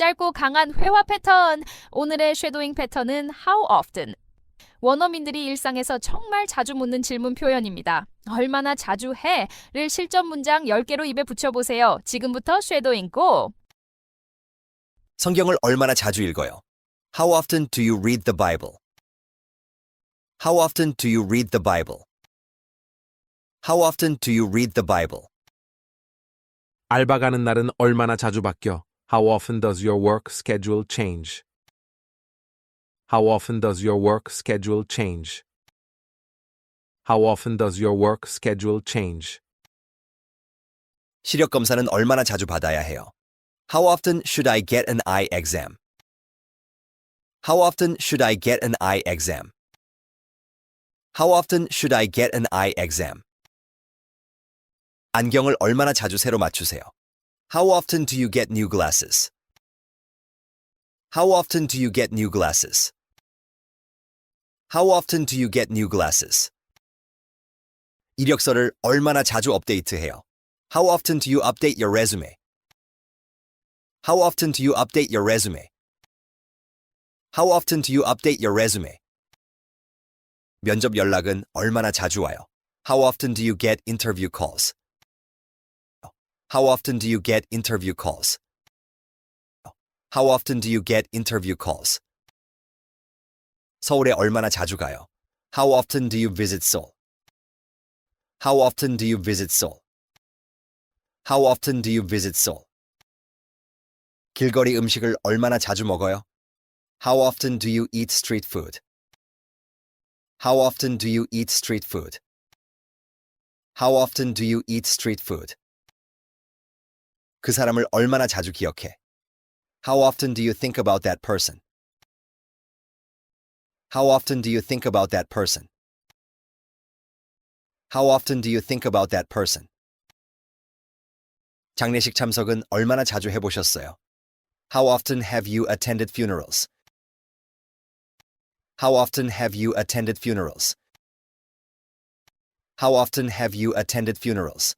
짧고 강한 회화 패턴. 오늘의 쉐도잉 패턴은 how often. 원어민들이 일상에서 정말 자주 묻는 질문 표현입니다. 얼마나 자주 해? 를 실전 문장 10개로 입에 붙여보세요. 지금부터 쉐도잉 고! 성경을 얼마나 자주 읽어요? How often do you read the Bible? How often do you read the Bible? How often do you read the Bible? 알바 가는 날은 얼마나 자주 바뀌어? How often does your work schedule change? How often does your work schedule change? How often does your work schedule change? 시력 검사는 얼마나 자주 받아야 해요? How often should I get an eye exam? How often should I get an eye exam? How often should I get an eye exam? 안경을 얼마나 자주 새로 맞추세요? How often do you get new glasses? How often do you get new glasses? How often do you get new glasses? 이력서를 얼마나 자주 업데이트해요? How often do you update your resume? How often do you update your resume? How often do you update your resume? 면접 연락은 얼마나 자주 와요? How often do you get interview calls? How often do you get interview calls? How often do you get interview calls? 서울에 얼마나 자주 가요? How often do you visit Seoul? How often do you visit Seoul? How often do you visit Seoul? 길거리 음식을 얼마나 자주 먹어요? How often do you eat street food? How often do you eat street food? How often do you eat street food? 그 사람을 얼마나 자주 기억해? How often do you think about that person? How often do you think about that person? How often do you think about that person? 장례식 참석은 얼마나 자주 해보셨어요? How often have you attended funerals? How often have you attended funerals? How often have you attended funerals?